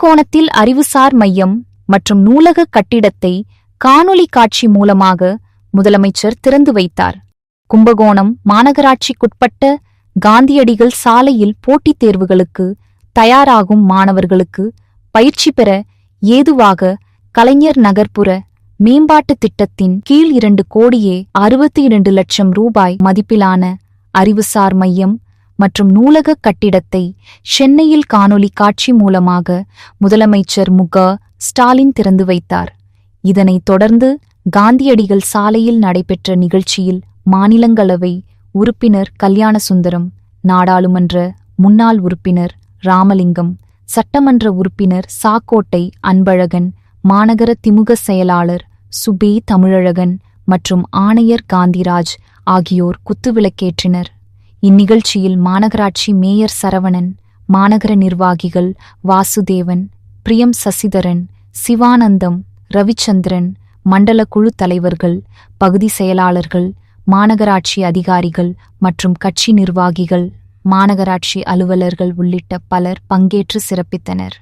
கும்பகோணத்தில் அறிவுசார் மையம் மற்றும் நூலக கட்டிடத்தை காணொளி காட்சி மூலமாக முதலமைச்சர் திறந்து வைத்தார். கும்பகோணம் மாநகராட்சிக்குட்பட்ட காந்தியடிகள் சாலையில் போட்டித் தேர்வுகளுக்கு தயாராகும் மாணவர்களுக்கு பயிற்சி பெற ஏதுவாக கலைஞர் நகர்ப்புற மேம்பாட்டு திட்டத்தின் கீழ் இரண்டு கோடியே அறுபத்தி இரண்டு லட்சம் ரூபாய் மதிப்பிலான அறிவுசார் மையம் மற்றும் நூலக கட்டிடத்தை சென்னையில் காணொளி காட்சி மூலமாக முதலமைச்சர் மு ஸ்டாலின் திறந்து வைத்தார். இதனைத் தொடர்ந்து காந்தியடிகள் சாலையில் நடைபெற்ற நிகழ்ச்சியில் மாநிலங்களவை உறுப்பினர் கல்யாணசுந்தரம் நாடாளுமன்ற முன்னாள் உறுப்பினர் ராமலிங்கம் சட்டமன்ற உறுப்பினர் சாக்கோட்டை அன்பழகன் மாநகர திமுக செயலாளர் சுபே தமிழழகன் மற்றும் ஆணையர் காந்திராஜ் ஆகியோர் குத்துவிளக்கேற்றினர். இந்நிகழ்ச்சியில் மாநகராட்சி மேயர் சரவணன் மாநகர நிர்வாகிகள் வாசுதேவன் பிரியம் சசிதரன் சிவானந்தம் ரவிச்சந்திரன் மண்டல குழு தலைவர்கள் பகுதி செயலாளர்கள் மாநகராட்சி அதிகாரிகள் மற்றும் கட்சி நிர்வாகிகள் மாநகராட்சி அலுவலர்கள் உள்ளிட்ட பலர் பங்கேற்று சிறப்பித்தனர்.